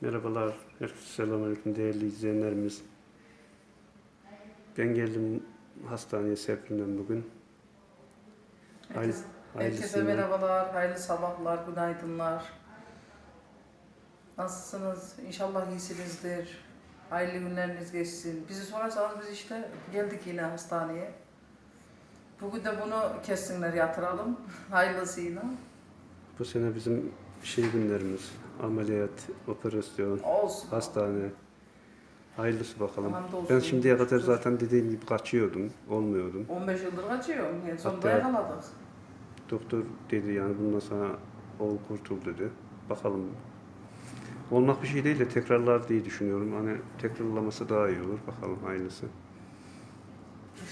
Merhabalar, herkese selamünaleyküm değerli izleyenlerimiz. Ben geldim hastaneye Serpil'den bugün. Herkes, herkese merhabalar, hayırlı sabahlar, günaydınlar. Nasılsınız? İnşallah iyisinizdir. Hayırlı günleriniz geçsin. Bizi sorarsanız biz işte geldik yine hastaneye. Bugün de bunu kessinler yatıralım. Hayırlısıyla. Bu sene bizim şey günlerimiz, ameliyat, operasyon, Olsun. hastane. Hayırlısı bakalım. Hamdolsun. Ben şimdiye kadar zaten dediğim gibi kaçıyordum, olmuyordum. 15 yıldır kaçıyorum. En sonunda Hatta- yakaladık. Doktor dedi yani bundan sonra ol kurtul dedi. Bakalım. Olmak bir şey değil de tekrarlar diye düşünüyorum. Hani tekrarlaması daha iyi olur. Bakalım hayırlısı.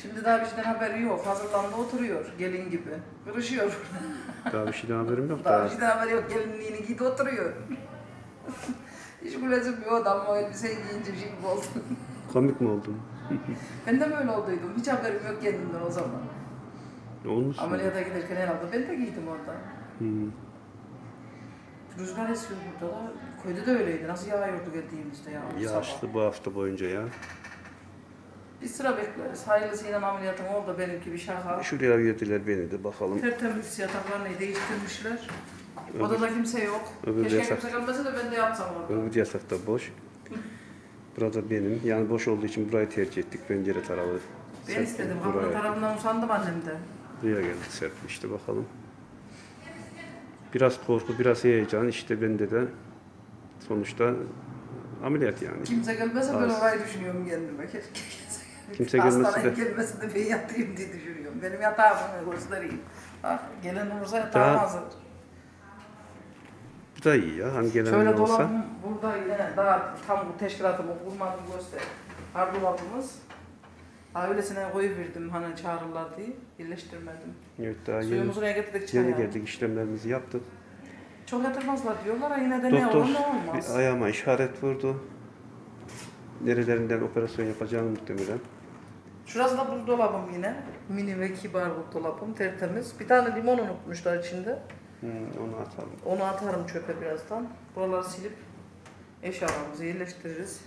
Şimdi daha bizden haberi yok. Hazırlandı oturuyor gelin gibi. Kırışıyor. Daha bir şeyden haberim yok. Daha Daha bizden haberi yok. Gelinliğini giydi oturuyor. Hiç gülesim yok ama o elbiseyi giyince bir şey gibi oldu. komik mi oldun? Ben de böyle olduydum. Hiç haberim yok kendimden o zaman. Olmuş mu? Ameliyata giderken herhalde ben de giydim orada. Hmm. Rüzgar esiyor burada da. Köyde de öyleydi. Nasıl yağıyordu geldiğimizde ya. sabah. Yağışlı bu hafta boyunca ya. Bir sıra bekleriz. Hayırlısıyla ameliyatım oldu benimki bir şaka. Şuraya verdiler beni de bakalım. Tertemiz yataklarını değiştirmişler. Öbür- Odada kimse yok. öbür Keşke yatak- kimse gelmese de ben de yapsam orada. Öbür yatak da boş. Burada benim. Yani boş olduğu için burayı tercih ettik. Pencere tarafı. Ben Serpil istedim. Kapının tarafından usandım annem de. Buraya geldik Serpil işte bakalım. Biraz korku, biraz heyecan. İşte bende de sonuçta ameliyat yani. Kimse gelmese ben orayı düşünüyorum kendime. Keşke Kimse Hastaneye de- gelmese de ben yatayım diye düşünüyorum. Benim yatağımı göstereyim. Bak gelen olursa yatağım Daha hazır. Bu da iyi ya. Hani gelen Şöyle olsa. dolabım burada yine daha tam bu teşkilatımı kurmadım göster. Har dolabımız. Ha öylesine koyuverdim hani çağırırlar diye. Birleştirmedim. Evet daha yeni, Suyumuzu ne getirdik çaya. yeni geldik işlemlerimizi yaptık. Çok yatırmazlar diyorlar ha yine de ne Doktor olur ne bir olmaz. ayağıma işaret vurdu. Nerelerinden operasyon yapacağını muhtemelen. Şurası da buzdolabım yine. Mini ve kibar buzdolabım tertemiz. Bir tane limon unutmuşlar içinde. Hmm, onu atalım. Onu atarım çöpe birazdan. Buraları silip eşyalarımızı yerleştiririz.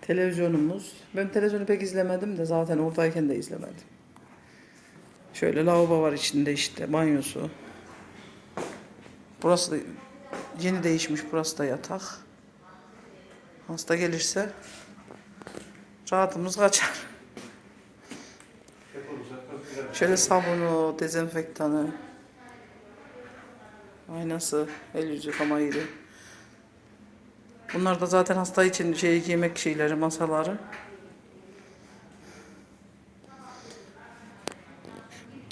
Televizyonumuz. Ben televizyonu pek izlemedim de zaten oradayken de izlemedim. Şöyle lavabo var içinde işte banyosu. Burası da yeni değişmiş burası da yatak. Hasta gelirse rahatımız kaçar. Şöyle sabunu, dezenfektanı, aynası, el yüzü yıkama yeri. Bunlar da zaten hasta için şey yemek şeyleri, masaları.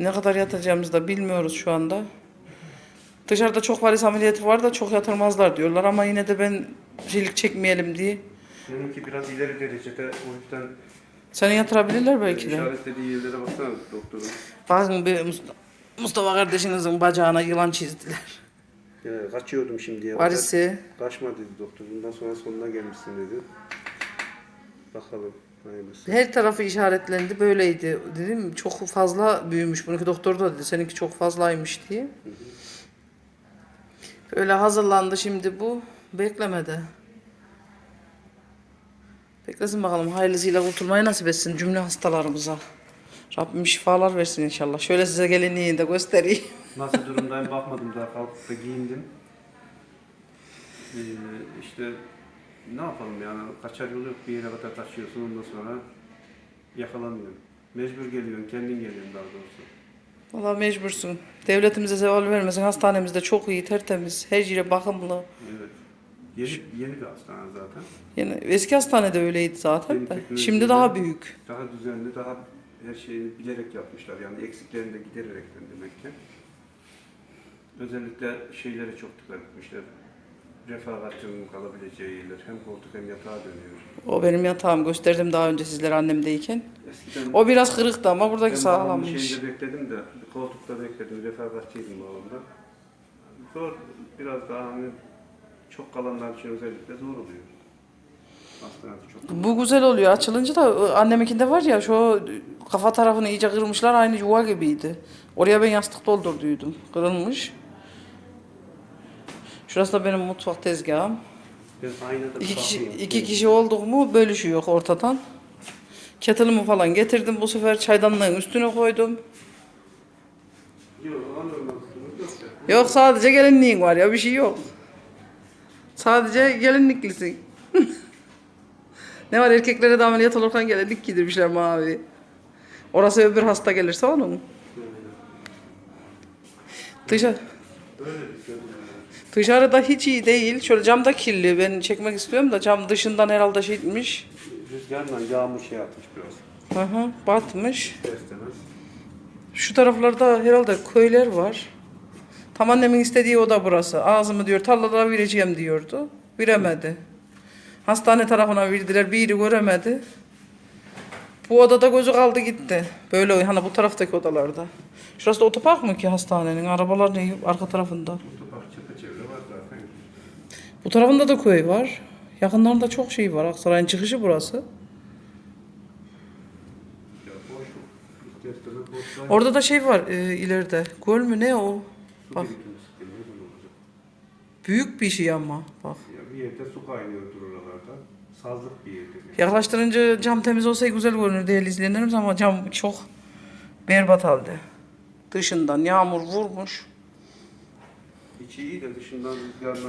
Ne kadar yatacağımızı da bilmiyoruz şu anda. Dışarıda çok varis ameliyatı var da çok yatırmazlar diyorlar ama yine de ben şeylik çekmeyelim diye. Benimki biraz ileri derecede o yüzden Seni yatırabilirler belki de. işaretlediği yerlere baksana doktorun. Bakın bir Must- Mustafa kardeşinizin bacağına yılan çizdiler. Yani kaçıyordum şimdiye kadar. Varisi. Kaçma dedi doktor. Bundan sonra sonuna gelmişsin dedi. Bakalım. Hayırlısı. Her tarafı işaretlendi böyleydi. Dedim çok fazla büyümüş. Bununki doktor da dedi seninki çok fazlaymış diye. Böyle hazırlandı şimdi bu. Beklemedi. Beklesin bakalım hayırlısıyla kurtulmayı nasip etsin cümle hastalarımıza. Rabbim şifalar versin inşallah. Şöyle size gelinliğini de göstereyim. Nasıl durumdayım bakmadım daha kalkıp da giyindim. Ee, işte ne yapalım yani kaçar yolu yok bir yere kadar kaçıyorsun ondan sonra yakalanıyorsun. Mecbur geliyorsun kendin geliyorsun daha doğrusu. Valla mecbursun. Devletimize zeval vermesin. Hastanemiz de çok iyi, tertemiz. Her yere bakımlı. Evet. Yeni, yeni bir hastane zaten. Yani eski hastanede öyleydi zaten Yeni de. teknolojiyle- Şimdi daha büyük. Daha düzenli, daha her şeyi bilerek yapmışlar. Yani eksiklerini de gidererekten demek ki. Özellikle şeylere çok dikkat etmişler. Refakatçının kalabileceği yerler. Hem koltuk hem yatağa dönüyor. O benim yatağım. Gösterdim daha önce sizlere annemdeyken. Eskiden O biraz kırıktı ama buradaki ben babamın sağlammış. şeyinde bekledim de koltukta bekledim. Refakatçiydim babamda. Zor, biraz daha hani çok kalanlar için özellikle zor oluyor. Hastanede çok. Bu güzel oluyor. Açılınca da anneminkinde var ya şu kafa tarafını iyice kırmışlar. Aynı yuva gibiydi. Oraya ben yastık doldurduydum. Kırılmış. Şurası da benim mutfak tezgahım. Aynada bir İki kişi, iki kişi olduk mu bölüşüyor ortadan. Kettle'ımı falan getirdim bu sefer çaydanlığın üstüne koydum. Yok. Yok sadece gelinliğin var ya bir şey yok. Sadece gelinliklisin. ne var erkeklere de ameliyat olurken gelinlik giydirmişler mavi. Orası öbür hasta gelirse onun. Dışarı, şey dışarıda hiç iyi değil. Şöyle cam da kirli. Ben çekmek istiyorum da cam dışından herhalde şeymiş. Rüzgarla yağmur şey yapmış biraz. Hı hı, batmış. Şu taraflarda herhalde köyler var. Tam annemin istediği oda burası. Ağzımı diyor tarlada vereceğim diyordu. Veremedi. Hastane tarafına verdiler. Bir yeri göremedi. Bu odada gözü kaldı gitti. Böyle hani bu taraftaki odalarda. Şurası da otopark mı ki hastanenin? Arabalar ne arka tarafında. Otopark çepeçevre var zaten. Bu tarafında da köy var. Yakınlarında çok şey var. Aksaray'ın çıkışı burası. Orada da şey var e, ileride. Göl mü ne o? Su Bak böyle olacak. büyük bir şey ama. Bak. Ya bir yerde su kaynıyordur oralarda. Sazlık bir yerde. Yaklaştırınca cam temiz olsa güzel görünür değerli izleyenlerimiz ama cam çok berbat halde. Dışından yağmur vurmuş. İçi iyi de dışından rüzgarla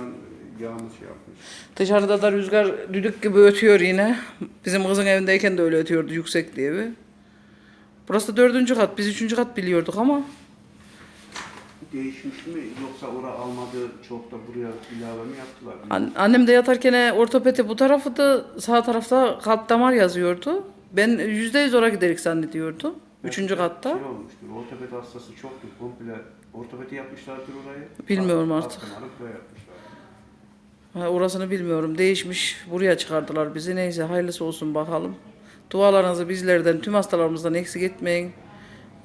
yağmur şey yapmış. Dışarıda da rüzgar düdük gibi ötüyor yine. Bizim kızın evindeyken de öyle ötüyordu yüksek diye bir. Burası da dördüncü kat. Biz üçüncü kat biliyorduk ama Değişmiş mi yoksa ora almadı çok da buraya ilave mi yaptılar? an- annem de yatarken ortopedi bu tarafı da sağ tarafta kalp damar yazıyordu. Ben yüzde yüz oraya giderik zannediyordum. Üçüncü katta. Şey olmuştur. Ortopedi hastası çoktur. Komple ortopedi yapmışlardır orayı. Bilmiyorum Alt- artık. alt damarı buraya yapmışlar. Ha, orasını bilmiyorum. Değişmiş. Buraya çıkardılar bizi. Neyse hayırlısı olsun bakalım. Dualarınızı bizlerden, tüm hastalarımızdan eksik etmeyin.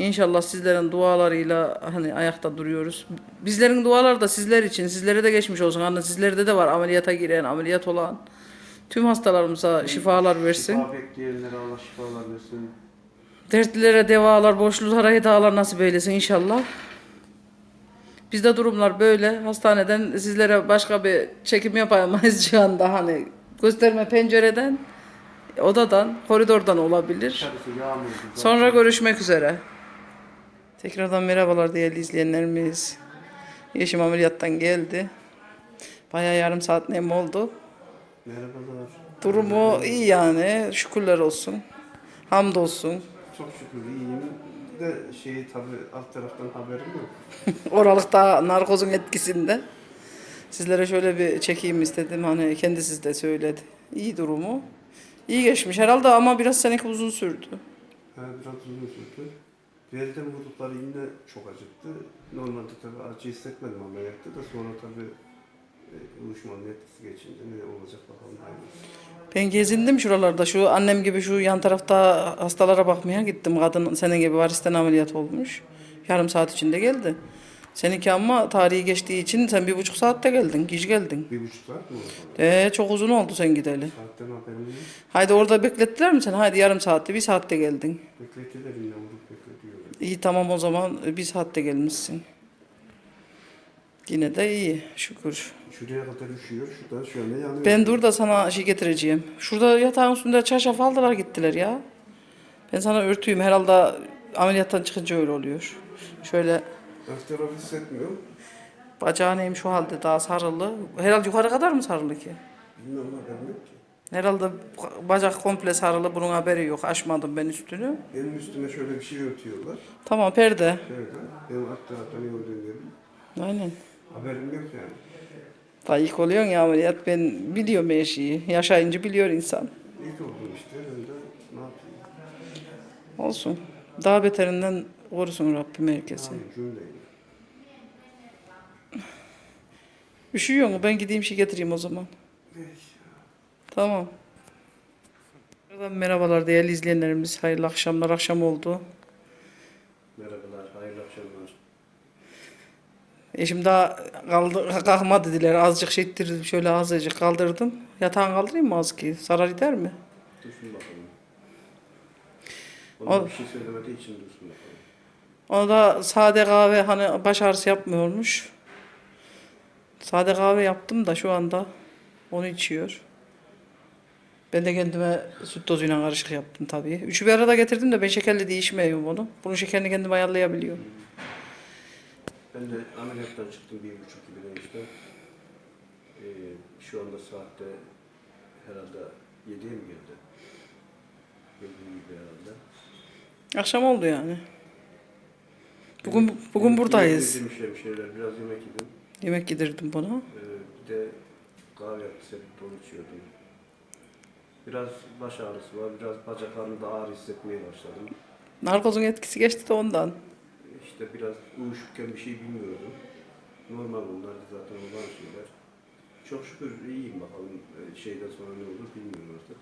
İnşallah sizlerin dualarıyla hani ayakta duruyoruz. Bizlerin duaları da sizler için. Sizlere de geçmiş olsun. Anne sizlerde de var ameliyata giren, ameliyat olan. Tüm hastalarımıza şifalar versin. Şifa bekleyenlere Allah şifalar versin. Dertlilere devalar, boşluklara hedalar nasip eylesin inşallah. Bizde durumlar böyle. Hastaneden sizlere başka bir çekim yapamayız şu anda hani. Gösterme pencereden, odadan, koridordan olabilir. Sonra görüşmek üzere. Tekrardan merhabalar değerli izleyenlerimiz. Yeşim ameliyattan geldi. Bayağı yarım saat nem oldu. Merhabalar. Durumu iyi yani. Şükürler olsun. Hamdolsun. Çok şükür iyiyim. De şeyi tabii alt taraftan haberim yok. Oralıkta narkozun etkisinde. Sizlere şöyle bir çekeyim istedim. Hani kendisi de söyledi. İyi durumu. İyi geçmiş herhalde ama biraz seninki uzun sürdü. Ha, biraz uzun sürdü. Belden vurdukları yine çok acıttı. Normalde tabii acı hissetmedim ameliyatta da sonra tabii e, uyuşmanın etkisi geçince ne olacak bakalım. Ben gezindim şuralarda. Şu annem gibi şu yan tarafta hastalara bakmaya gittim. Kadın senin gibi varisten ameliyat olmuş. Yarım saat içinde geldi. Seninki ama tarihi geçtiği için sen bir buçuk saatte geldin. Geç geldin. Bir buçuk saat mi oldu? Ee, çok uzun oldu sen gideli. Saatten haberim yok. Haydi orada beklettiler mi sen? Haydi yarım saatte, bir saatte geldin. Bekletiler yine vurup bekletiyorlar. İyi tamam o zaman bir saatte gelmişsin. Yine de iyi şükür. Şuraya kadar üşüyor, şuradan şöyle yanıyor. Ben dur da sana şey getireceğim. Şurada yatağın üstünde çarşaf aldılar gittiler ya. Ben sana örtüyüm herhalde ameliyattan çıkınca öyle oluyor. Şöyle Alt tarafı hissetmiyorum. bacağı neyim şu halde daha sarılı. Herhalde yukarı kadar mı sarılı ki? Bilmem haberim yok. Herhalde bacak komple sarılı bunun haberi yok. Açmadım ben üstünü. Benim üstüme şöyle bir şey örtüyorlar. Tamam perde. Şöyle. Benim alt taraftan yol dönüyorum. Aynen. Haberim yok yani. Daha ilk oluyorsun ya ameliyat ben biliyorum her şeyi. Yaşayınca biliyor insan. İlk oldum işte. Ben de ne yapayım? Olsun. Daha beterinden korusun Rabbim herkesi. Yani cümleyi. Üşüyor mu? Ben gideyim şey getireyim o zaman. Tamam. Merhabalar değerli izleyenlerimiz. Hayırlı akşamlar. Akşam oldu. Merhabalar, hayırlı akşamlar. Eşim daha kaldı, kalkma dediler. Azıcık şey ettirdim. Şöyle azıcık kaldırdım. Yatağın kaldırayım mı az ki? Zarar gider mi? Dursun bakalım. O- Ona bir şey söylemediği için dursun bakalım. Ona da sade kahve hani baş ağrısı yapmıyormuş. Sade kahve yaptım da şu anda onu içiyor. Ben de kendime süt tozuyla karışık yaptım tabii. Üçü bir arada getirdim de ben şekerli diye içmiyorum onu. Bunun şekerini kendim ayarlayabiliyorum. Ben de ameliyattan çıktım bir buçuk gibi işte. Ee, şu anda saatte herhalde 7'ye mi geldi? Geldiğim gibi herhalde. Akşam oldu yani. Bugün bugün buradayız. Yedim şeyler, biraz yemek yedim. Yemek yedirdim bana. Ee, bir de kahve yaptı, sepet onu içiyordum. Biraz baş ağrısı var, biraz bacaklarımda ağrı hissetmeye başladım. Narkozun etkisi geçti de ondan. İşte biraz uyuşurken bir şey bilmiyordum. Normal bunlar zaten olan şeyler. Çok şükür iyiyim bakalım. Ee, Şeyden sonra ne olur bilmiyorum artık.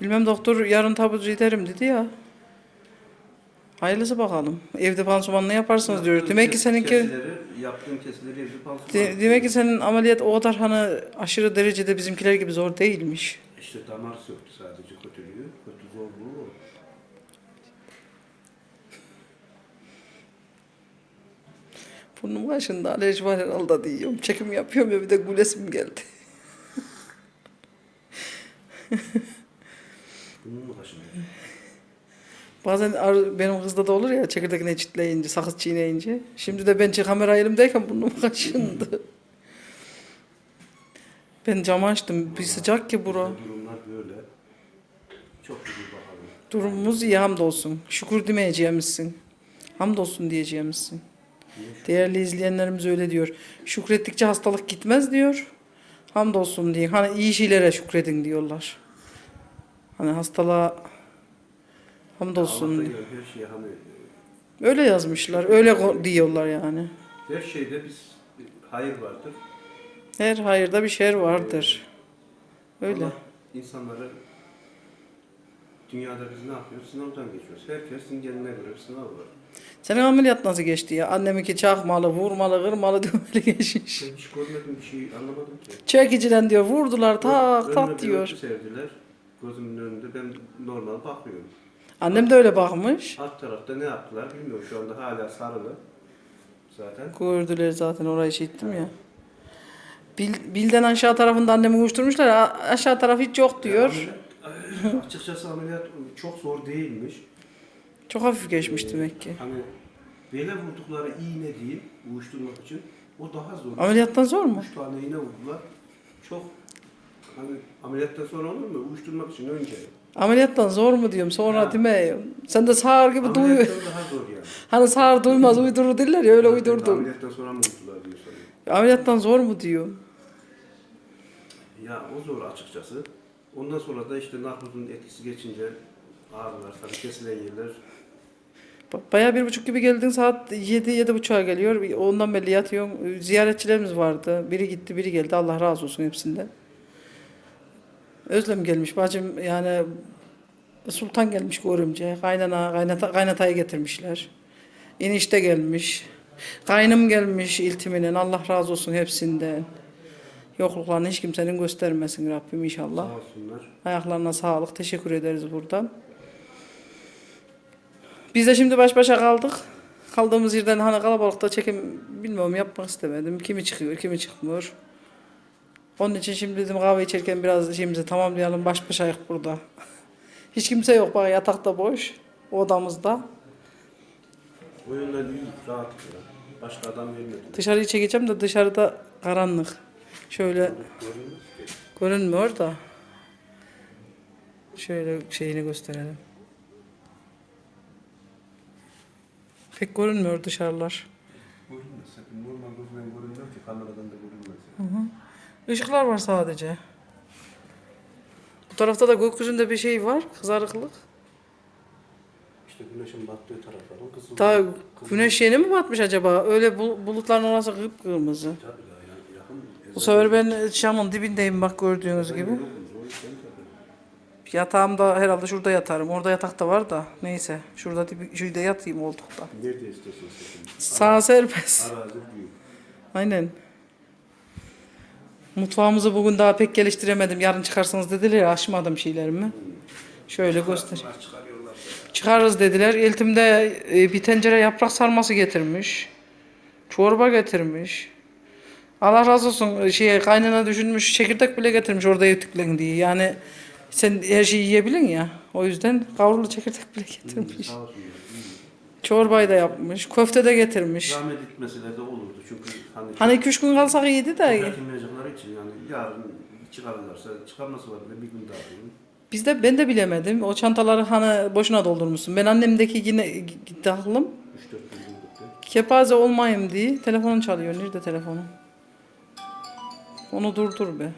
Bilmem doktor yarın taburcu ederim dedi ya. Hayırlısı bakalım. Evde pansumanını yaparsınız diyor. Yaptığım Demek ki seninki Kesileri, yaptığım kesileri evde pansuman. de- demek ki senin ameliyat o kadar hani aşırı derecede bizimkiler gibi zor değilmiş. İşte damar söktü sadece kötülüğü. Kötü zorluğu o. Burnum kaşında alerji var herhalde diyorum. Çekim yapıyorum ya bir de gülesim geldi. Bunun mu kaşınıyor? Bazen benim kızda da olur ya çekirdekine çitleyince, sakız çiğneyince. Şimdi de ben kamera elimdeyken burnum kaşındı. Ben camı açtım. Bir sıcak ki bura. Durumlar böyle. Çok iyi bakalım. Durumumuz iyi hamdolsun. Şükür demeyeceğimizsin. Hamdolsun diyeceğimizsin. Değerli izleyenlerimiz öyle diyor. Şükrettikçe hastalık gitmez diyor. Hamdolsun diye. Hani iyi şeylere şükredin diyorlar. Hani hastalığa hamdolsun. Gelen her şeye hani Öyle yazmışlar. Öyle ko- diyorlar yani. her şeyde biz hayır vardır. Her hayırda bir şer vardır. Öyle. Allah insanları dünyada biz ne yapıyoruz? Sınavdan geçiyoruz. Herkesin kendine göre bir sınav var. Senin ameliyat nasıl geçti ya? Anneminki çakmalı, vurmalı, kırmalı dövmeli geçmiş. Ben hiç görmedim bir şey anlamadım ki. Çekicilen diyor vurdular tak Önüme tak bir diyor. örtü serdiler. Gözümün önünde ben normal bakıyorum. Annem de öyle bakmış. Alt tarafta ne yaptılar bilmiyorum. Şu anda hala sarılı. Zaten. Gördüler zaten orayı şey ettim ya. Bil, bilden aşağı tarafında annemi uçturmuşlar. a- Aşağı taraf hiç yok diyor. Ameliyat- açıkçası ameliyat çok zor değilmiş. Çok hafif geçmiş demek ki. Hani bele vurdukları iğne değil, uyuşturmak için. O daha zor. Ameliyattan zor mu? Üç tane iğne vurdular. Çok hani ameliyattan sonra olur mu? Uyuşturmak için önce. Ameliyattan zor mu diyorum sonra Ha. demiyorum. Sen de sağır gibi. Ameliyattan daha zor yani. Hani sağır duymaz uydurur diller ya öyle uydurdum. Ameliyattan sonra mı vurdular diyor. Ameliyattan zor mu diyor. Ya o zor açıkçası. Ondan sonra da işte narkozun etkisi geçince ağrılar, tabii kesilen yerler. Ba- Bayağı bir buçuk gibi geldin saat yedi, yedi buçuğa geliyor. Ondan belli yatıyorsun. Ziyaretçilerimiz vardı. Biri gitti, biri geldi. Allah razı olsun hepsinden. Özlem gelmiş bacım yani Sultan gelmiş görümce. Kaynana, kaynata, kaynatayı getirmişler. Enişte gelmiş. Kaynım gelmiş iltiminen. Allah razı olsun hepsinden. Yokluklarını hiç kimsenin göstermesin Rabbim inşallah. Sağ olsunlar. Ayaklarına sağlık. Teşekkür ederiz buradan. Biz de şimdi baş başa kaldık. Kaldığımız yerden hani kalabalıkta çekim bilmiyorum yapmak istemedim. Kimi çıkıyor, kimi çıkmıyor. Onun için şimdi dedim kahve içerken biraz işimizi tamamlayalım. Baş başayız burada. Hiç kimse yok bak yatakta boş. Odamızda. O yönden iyi, rahat ya. Başka adam vermedi. Dışarıyı çekeceğim de dışarıda karanlık. Şöyle görünmüyor da. Şöyle şeyini gösterelim. Pek görünmüyor dışarılar. Görünmez. Normal gözünden görünmüyor ki kameradan da görünmez. Işıklar var sadece. Bu tarafta da gökyüzünde bir şey var, kızarıklık. İşte güneşin battığı tarafların kızıl. Kızıl- güneş yeni mi batmış acaba? Öyle bul- bulutların orası kıpkırmızı. Tabii ya, ya- yakın. Bu sefer ben Şam'ın dibindeyim bak gördüğünüz gibi. Yatağımda herhalde şurada yatarım. Orada yatak da var da neyse. Şurada dibi, şurada yatayım oldukta. Nerede istiyorsun? Sağ serbest. Arazi büyük. Aynen. Mutfağımızı bugün daha pek geliştiremedim. Yarın çıkarsınız dediler ya açmadım şeylerimi. Şöyle göster. Çıkarırız dediler. Eltimde e, bir tencere yaprak sarması getirmiş. Çorba getirmiş. Allah razı olsun şey kaynana düşünmüş çekirdek bile getirmiş orada yuttuklarını diye. Yani sen her şeyi yiyebilin ya. O yüzden kavrulu çekirdek bile getirmiş. Olsun. Çorbayı da yapmış. Köfte de getirmiş. Zahmet etmeseler de olurdu çünkü hani, Hani iki üç gün kalsak iyiydi de bırakılmayacakları için yani yarın çıkarırlarsa çıkarması var bir gün daha diyeyim. biz de ben de bilemedim. O çantaları hani boşuna doldurmuşsun. Ben annemdeki yine aklım. 3-4 gün gitti. Kepaze olmayayım diye telefonum çalıyor. Nerede telefonum? Onu durdur be.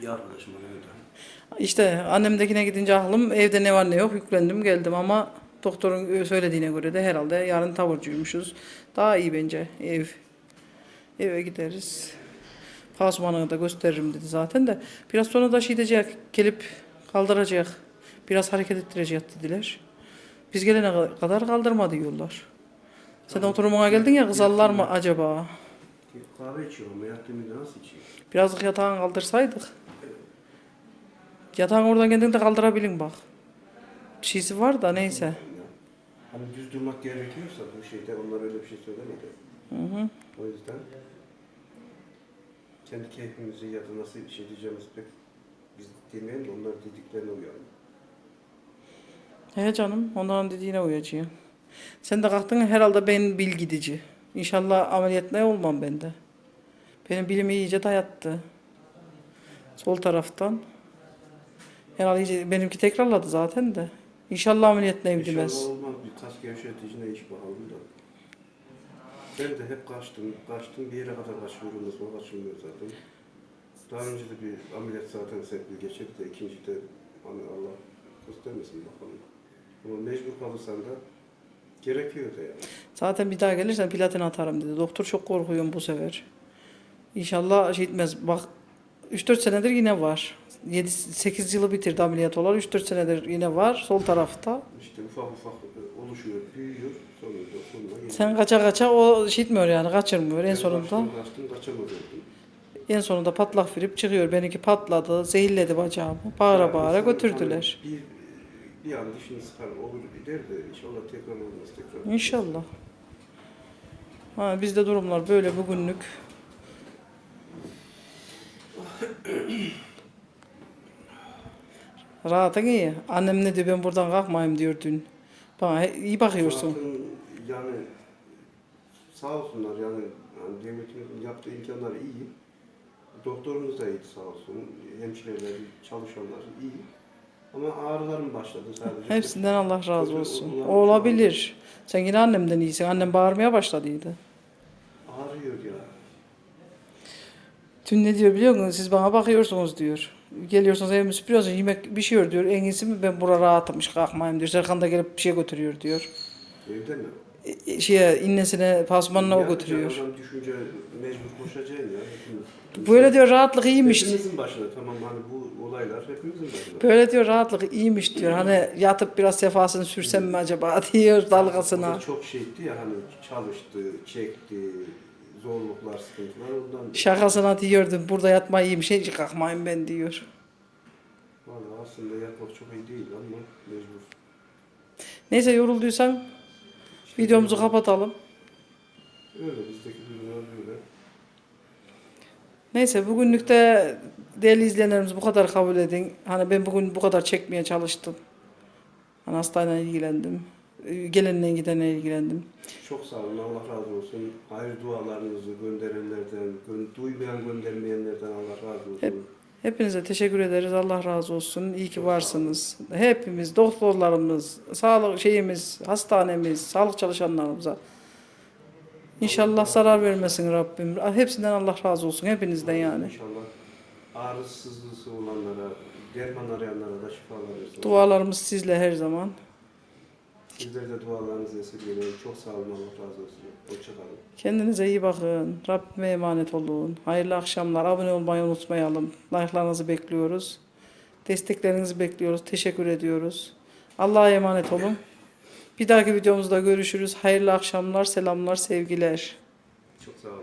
Bir arkadaşım var öyle. İşte annemdekine gidince aklım evde ne var ne yok yüklendim geldim ama doktorun söylediğine göre de herhalde yarın taburcuymuşuz. Daha iyi bence ev. Eve gideriz. Pansumanı da gösteririm dedi zaten de. Biraz sonra da şey diyecek, gelip kaldıracak. Biraz hareket ettirecek dediler. Biz gelene kadar kaldırma diyorlar. Sen oturumuna geldin ya kızarlar mı acaba? Kahve içiyor ama yattığımda nasıl içiyor? Birazcık yatağını kaldırsaydık. Yatağın oradan kendin de kaldırabilin bak. Bir şeysi var da neyse. Hani düz durmak gerekiyorsa bu şeyde onlar öyle bir şey söylemedi. Hı hı. O yüzden kendi keyfimizi ya da nasıl bir şey diyeceğimiz pek biz demeyelim de onlar dediklerine uyalım. He canım onların dediğine uyacağım. Sen de kalktın herhalde ben bil gidici. İnşallah ameliyat ne olmam ben de. Benim bilim iyice dayattı. Sol taraftan. Herhalde iyice, benimki tekrarladı zaten de. İnşallah ameliyat ne bilmez. İnşallah olmaz bir kas gevşeticine iş bakalım da. Ben de hep kaçtım, kaçtım bir yere kadar kaçıyorum sonra kaçılmıyor zaten. Daha önce de bir ameliyat zaten serpil geçirdi de ikinci de hani Allah göstermesin bakalım. Ama mecbur kalırsan da gerekiyor da yani. Zaten bir daha gelirsen platin atarım dedi. Doktor çok korkuyorum bu sefer. İnşallah şey etmez. Bak 3-4 senedir yine var. 7-8 yılı bitirdi ameliyat olan. 3-4 senedir yine var sol tarafta. İşte ufak ufak oluşuyor, büyüyor, sonra da sonuna geliyor. Sen kaça kaça o şey etmiyor yani kaçırmıyor en sonunda. Kaçtım, kaçtım, kaçamadım. En sonunda patlak verip çıkıyor. Benimki patladı, zehirledi bacağımı. Bağıra bağıra insan götürdüler. hani Bir, bir an dişini sıkar olur gider de inşallah tekrar olmaz tekrar. İnşallah. Ha, bizde durumlar böyle bugünlük. Rahatın iyi. Annem ne diyor ben buradan kalkmayayım diyor dün. Bana iyi bakıyorsun. Zaten yani sağ olsunlar yani, yani devletimizin yaptığı imkanlar iyi. Doktorumuz da iyi sağ olsun. Hemşireler, çalışanlar iyi. Ama ağrılarım başladı sadece. Hepsinden Allah razı olsun. O olabilir. Sen yine annemden iyisin. Annem bağırmaya başladıydı. Ağrıyor ya. Dün ne diyor biliyor musun? Siz bana bakıyorsunuz diyor. Geliyorsunuz evimi süpürüyorsunuz. Yemek pişiyor diyor. En iyisi mi ben bura rahatmış kalkmayayım diyor. Serkan da gelip bir şey götürüyor diyor. Evde mi? E, şeye innesine pasmanına o götürüyor. Adam düşünce mecbur koşacaksın ya. hepimiz. Böyle diyor rahatlık iyiymiş. Hepimizin başına tamam hani bu olaylar hepimizin başına. Böyle diyor rahatlık iyiymiş diyor. Hani yatıp biraz sefasını sürsem mi acaba diyor O dalgasına. da çok şeydi ya hani çalıştı, çekti, zorluklar, sıkıntılar ondan. Şakasına diyordum burada yatma iyiymiş. Hiç kalkmayayım ben diyor. Vallahi aslında yapmak çok iyi değil ama mecbur. Neyse yorulduysan İşte videomuzu böyle- kapatalım. Öyle bizdeki durumlar böyle. Neyse bugünlük de değerli izleyenlerimiz bu kadar kabul edin. Hani ben bugün bu kadar çekmeye çalıştım. Hani hastayla ilgilendim. Ee, Gelenle gidenle ilgilendim. Çok sağ olun, Allah razı olsun. Hayır dualarınızı gönderenlerden, gö- duymayan göndermeyenlerden Allah razı olsun. Hep- Hepinize teşekkür ederiz. Allah razı olsun. İyi ki varsınız. Hepimiz, doktorlarımız, sağlık şeyimiz, hastanemiz, sağlık çalışanlarımıza. İnşallah zarar vermesin Rabbim. Hepsinden Allah razı olsun. Hepinizden yani. İnşallah ağrısızlığı olanlara, derman arayanlara da şifalar versin. Dualarımız sizle her zaman. Sizler de dualarınızı esirgemeyin. Çok sağ olun, Allah razı olsun. Hoşçakalın. Kendinize iyi bakın. Rabbime emanet olun. Hayırlı akşamlar. Abone olmayı unutmayalım. Like'larınızı bekliyoruz. Desteklerinizi bekliyoruz. Teşekkür ediyoruz. Allah'a emanet olun. Bir dahaki videomuzda görüşürüz. Hayırlı akşamlar, selamlar, sevgiler. Çok sağ olun.